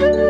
കണി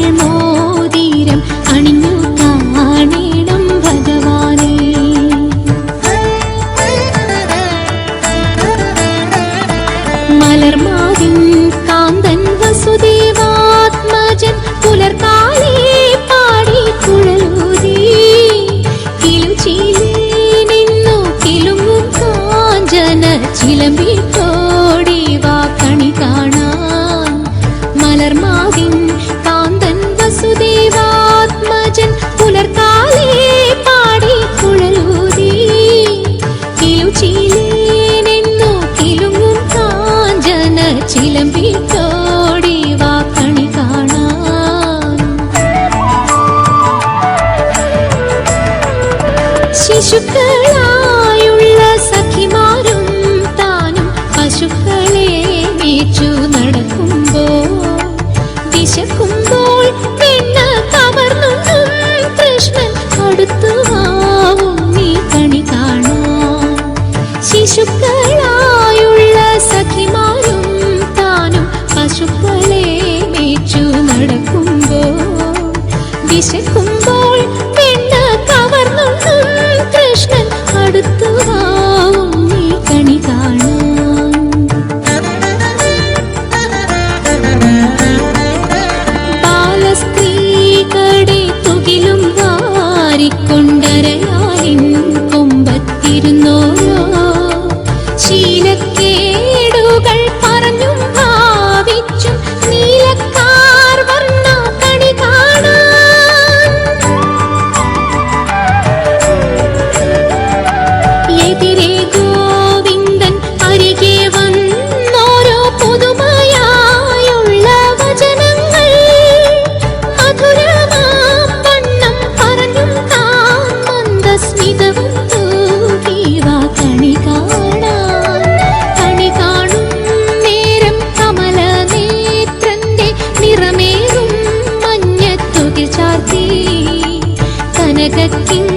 ചിലമ്പിട്ടോടി വാ കണി കാണാൻ മലർമാവിൻ കാന്തൻ വസുദേവാത്മജൻ പുലർക്കാലേ പാടി കുഴലൂതി. കിലുചീലേ നിന്നു കിലുങ്ങും കാഞ്ചന ചിലമ്പിട്ടോടി വാ ശിശുക്കളായുള്ള സഖിമാരും താനും പശുക്കളെ മേച്ചു നടക്കുമ്പോ വിശക്കുമ്പോൾ നിറമേറും മഞ്ഞത്തുകിൽ ചാർത്തി കനകത്തിൻ